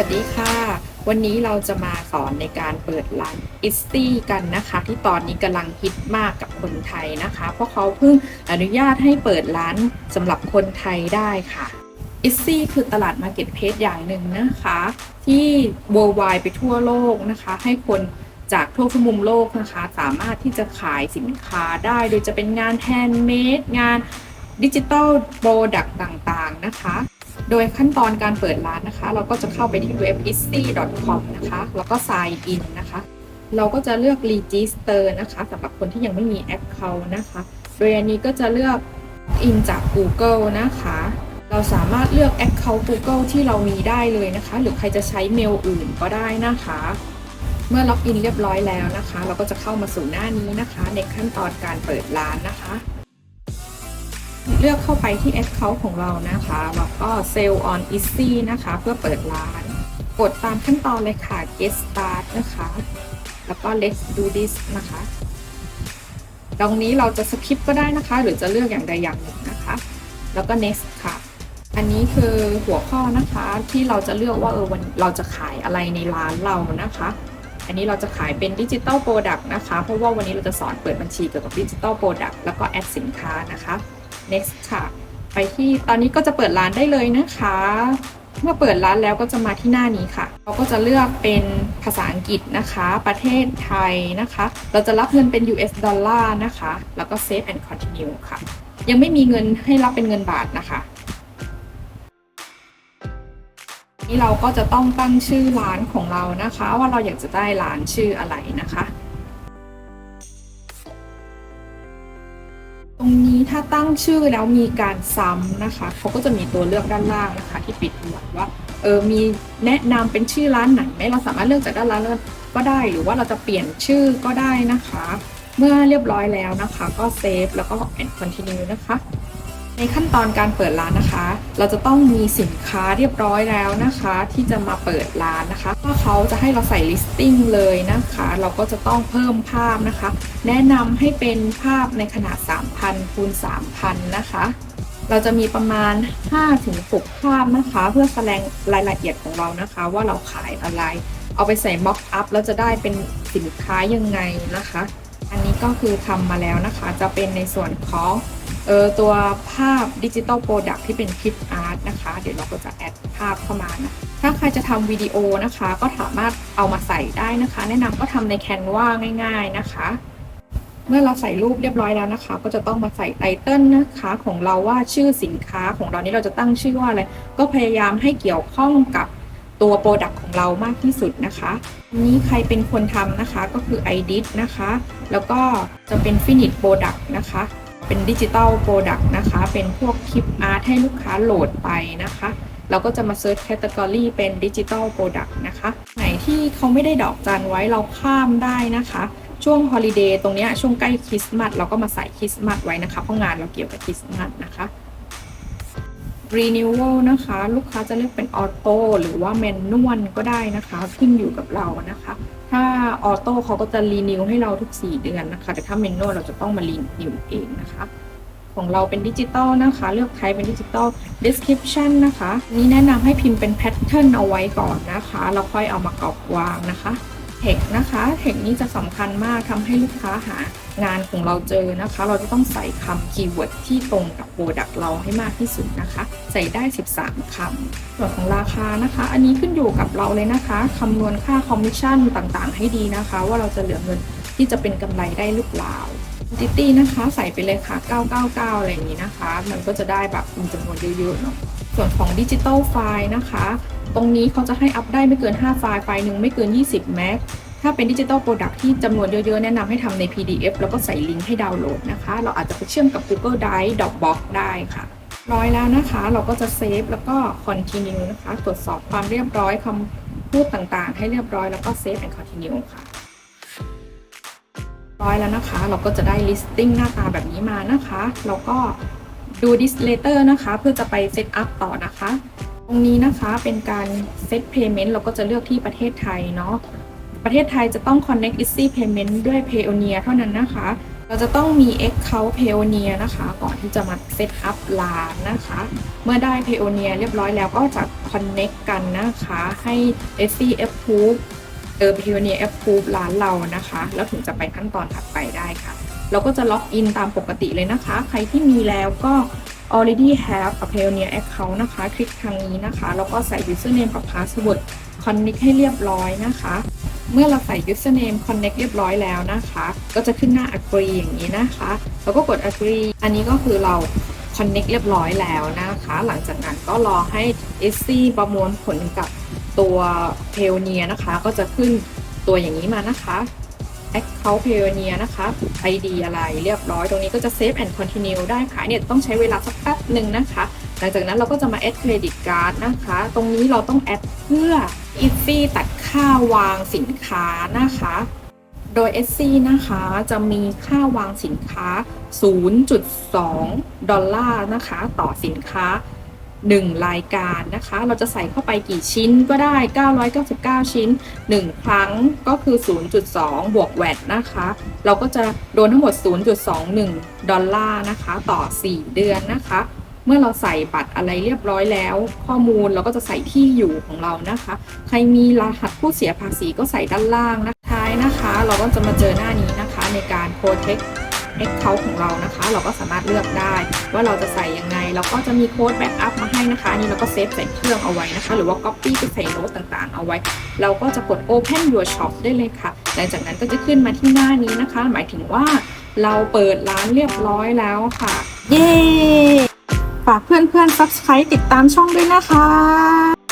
วัสดีค่ะ วันนี้เราจะมาสอนในการเปิดร้านอิสตี้กันนะคะ ที่ตอนนี้กำลังฮิตมากกับคนไทยนะคะ เพราะเขาเพิ่งอนุญาตให้เปิดร้านสำหรับคนไทยได้ค่ะอิสตี้คือตลาดมาร์เก็ตเพ e อย่างหนึ่งนะคะ ที่ worldwide ไปทั่วโลกนะคะ ให้คนจากทั่วทุกมุมโลกนะคะ สามารถที่จะขายสินค้าได้ โดยจะเป็นงานแฮนด์เมดงานดิจิ t a ลโปรดักต่างๆนะคะ ดยขั้นตอนการเปิดร้านนะคะ เราก็จะเข้าไปที่เว็บ i s t y c o m นะคะ แล้วก็ sign in นะคะ เราก็จะเลือก register นะคะสำหรับคนที่ยังไม่มี account นะคะ โดยอันนี้ก็จะเลือก in จาก Google นะคะ เราสามารถเลือก account Google ที่เรามีได้เลยนะคะ หรือใครจะใช้เมลอื่นก็ได้นะคะ เมื่อล็อกอินเรียบร้อยแล้วนะคะ เราก็จะเข้ามาสู่หน้านี้นะคะ ในขั้นตอนการเปิดร้านนะคะ เลือกเข้าไปที่ Account ของเรานะคะ แล้วก็ Sell on Easy นะคะ เพื่อเปิดร้าน กดตามขั้นตอนเลยค่ะ Get Start นะคะ แล้วก็ Let's do this นะคะ ตรงนี้เราจะสคิปก็ได้นะคะ หรือจะเลือกอย่างใดอย่างหนึ่งนะคะ แล้วก็ Next ค่ะ อันนี้คือหัวข้อนะคะที่เราจะเลือกว่าเออวันเราจะขายอะไรในร้านเรานะคะอันนี้เราจะขายเป็นดิจิ t a ลโปรดักต์นะคะ เพราะว่าวันนี้เราจะสอนเปิดบัญชีเกี่ยวกับดิจิ t a ลโปรดักต์แล้วก็แอดสินค้านะคะ next ค่ะ ไปที่ตอนนี้ก็จะเปิดร้านได้เลยนะคะ เมื่อเปิดร้านแล้วก็จะมาที่หน้านี้ค่ะ เราก็จะเลือกเป็นภาษาอังกฤษนะคะ ประเทศไทยนะคะ เราจะรับเงินเป็น US ดอลลาร์นะคะ แล้วก็ save and continue ค่ะ ยังไม่มีเงินให้รับเป็นเงินบาทนะคะนี่เราก็จะต้องตั้งชื่อร้านของเรานะคะ ว่าเราอยากจะได้ร้านชื่ออะไรนะคะ ถ้าตั้งชื่อแล้วมีการซ้ำนะคะเขาก็จะมีตัวเลือกด้านล่างนะคะ ที่ปิดหัวว่าเออมีแนะนำเป็นชื่อร้านไหนไหมเราสามารถเลือกจากด้านล่างก็ได้ หรือว่าเราจะเปลี่ยนชื่อก็ได้นะคะ เมื่อเรียบร้อยแล้วนะคะ ก็เซฟแล้วก็ and continue นะคะ ในขั้นตอนการเปิดร้านนะคะ เราจะต้องมีสินค้าเรียบร้อยแล้วนะคะ ที่จะมาเปิดร้านนะคะว่าเขาจะให้เราใส่ listing เลยนะคะ เราก็จะต้องเพิ่มภาพนะคะ แนะนำให้เป็นภาพในขนาด 3,000คูณ3,000 นะคะ เราจะมีประมาณ 5-6 ภาพนะคะ เพื่อแสดงรายละเอียดของเรานะคะ ว่าเราขายอะไร เอาไปใส่ mock up แล้วจะได้เป็นสินค้ายังไงนะคะ อันนี้ก็คือทำมาแล้วนะคะ จะเป็นในส่วนของ เออตัวภาพดิจิตอลโปรดักที่เป็นคลิปอาร์ตนะคะ เดี๋ยวเราก็จะแอดภาพเข้ามานะถ้าใครจะทำวิดีโอนะคะ ก็สามารถเอามาใส่ได้นะคะ แนะนำก็ทำใน Canva ง่าย ๆนะคะ เมื่อเราใส่รูปเรียบร้อยแล้วนะคะ ก็จะต้องมาใส่ไตเติลนะคะของเราว่าชื่อสินค้าของเรานี้เราจะตั้งชื่อว่าอะไรก็พยายามให้เกี่ยวข้องกับตัวโปรดักต์ของเรามากที่สุดนะคะนนี้ใครเป็นคนทำนะคะก็คือ iDit นะคะ แล้วก็จะเป็น Finish Product นะคะ เป็นดิจิตอลโปรดักต์นะคะ เป็นพวกคลิปอาร์ตให้ลูกค้าโหลดไปนะคะ เราก็จะมาเซิร์ชแคตตากรีเป็นดิจิตอลโปรดักต์นะคะ ไหนที่เขาไม่ได้ดอกจันไว้เราข้ามได้นะคะ ช่วงฮอลิเดย์ตรงนี้ช่วงใกล้คริสต์มาสเราก็มาใส่คริสต์มาสไว้นะคะ เพราะงานเราเกี่ยวกับคริสต์มาสนะคะ renewal นะคะ ลูกค้าจะเลือกเป็นออโต้หรือว่าแมนนวลก็ได้นะคะขึ้นอยู่กับเรานะคะ ถ้าออโต้เขาก็จะรีนิวให้เราทุก 4 เดือนนะคะ แต่ถ้าเมนนวลเราจะต้องมารีนิวเองนะคะ ของเราเป็นดิจิตอลนะคะ เลือกใช้เป็นดิจิตอล description นะคะ นี่แนะนำให้พิมพ์เป็นแพทเทิร์นเอาไว้ก่อนนะคะแล้วค่อยเอามากรอบวางนะคะเทคนะคะเทคนี้จะสำคัญมากทำให้ลูกค้าหา งานของเราเจอนะคะ เราจะต้องใส่คำคีย์เวิร์ดที่ตรงกับโปรดักต์เราให้มากที่สุดนะคะ ใส่ได้ 13คำส่วนของราคานะคะ อันนี้ขึ้นอยู่กับเราเลยนะคะคำนวณค่าคอมมิชชั่นต่างๆ ให้ดีนะคะ ว่าเราจะเหลือเงินที่จะเป็นกำไรได้หรือเปล่าติตี้นะคะ ใส่ไปเลยค่ะ 999 อะไรอย่างนี้นะคะ มันก็จะได้แบบมีจำนวนเยอะๆเนาะส่วนของดิจิตอลไฟล์นะคะ ตรงนี้เขาจะให้อัพได้ไม่เกิน 5 ไฟล์ ไฟล์หนึ่งไม่เกิน 20 แม็ก ถ้าเป็นดิจิตอลโปรดักที่จำนวนเยอะๆ แนะนำให้ทำใน PDF แล้วก็ใส่ลิงก์ให้ดาวน์โหลดนะคะ เราอาจจะไปเชื่อมกับ Google Drive Dropbox ได้ค่ะร้อยแล้วนะคะ เราก็จะเซฟแล้วก็ continue นะคะ ตรวจสอบความเรียบร้อยคำพูดต่างๆ ให้เรียบร้อยแล้วก็ save and continue ค่ะ ร้อยแล้วนะคะ เราก็จะได้ listing หน้าตาแบบนี้มานะคะ แล้วก็ดู this later นะคะ เพื่อจะไป set up ต่อนะคะ ตรงนี้นะคะเป็นการ set payment เราก็จะเลือกที่ประเทศไทยเนาะ ประเทศไทยจะต้อง connect easy payment ด้วย Payoneer เท่านั้นนะคะ เราจะต้องมี Account Payoneer นะคะ ก่อนที่จะมาเซตอัพร้านนะคะ เมื่อได้ Payoneer เรียบร้อยแล้วก็จะ Connect กันนะคะ ให้ SC Approve เออ Payoneer Approve ร้านเรานะคะ แล้วถึงจะไปขั้นตอนถัดไปได้ค่ะ เราก็จะล็อกอินตามปกติเลยนะคะ ใครที่มีแล้วก็ already have a Payoneer account นะคะ คลิกทางนี้นะคะ แล้วก็ใส่ username กับ password connect ให้เรียบร้อยนะคะ เมื่อเราใส่ username connect เรียบร้อยแล้วนะคะ ก็จะขึ้นหน้า agree อย่างนี้นะคะ แล้วก็กด agree อันนี้ก็คือเรา connect เรียบร้อยแล้วนะคะ หลังจากนั้นก็รอให้ SC ประมวลผลกับตัว Payoneer นะคะ ก็จะขึ้นตัวอย่างนี้มานะคะ Account Payoneer นะคะ ID อะไรเรียบร้อย ตรงนี้ก็จะ Save and Continue ได้ค่ะเนี่ยต้องใช้เวลาสักแป๊บหนึ่งนะคะ หลังจากนั้นเราก็จะมา add credit card นะคะ ตรงนี้เราต้อง add เพื่อ Easy ตัดค่าวางสินค้านะคะ โดย SC นะคะจะมีค่าวางสินค้า 0.2 ดอลลาร์นะคะ ต่อสินค้า 1 รายการนะคะ เราจะใส่เข้าไปกี่ชิ้นก็ได้ 999 ชิ้น 1 ครั้งก็คือ 0.2 บวกแวตนะคะ เราก็จะโดนทั้งหมด 0.21 ดอลลาร์นะคะ ต่อ 4 เดือนนะคะ เมื่อเราใส่บัตรอะไรเรียบร้อยแล้ว ข้อมูลเราก็จะใส่ที่อยู่ของเรานะคะ ใครมีรหัสผู้เสียภาษีก็ใส่ด้านล่างนะคะท้ายนะคะ เราก็จะมาเจอหน้านี้นะคะในการ protect account ของเรานะคะ เราก็สามารถเลือกได้ว่าเราจะใส่ยังไงเราก็จะมีโค้ดแบ็กอัพมาให้นะคะอันนี้เราก็เซฟใส่เครื่องเอาไว้นะคะ หรือว่า copy ไปใส่โน้ตต่างๆ เอาไว้ เราก็จะกด open your shop ได้เลยค่ะหลังจากนั้นก็จะขึ้นมาที่หน้านี้นะคะ หมายถึงว่าเราเปิดร้านเรียบร้อยแล้วค่ะ เย้ ฝากเพื่อนๆ subscribe ติดตามช่องด้วยนะคะ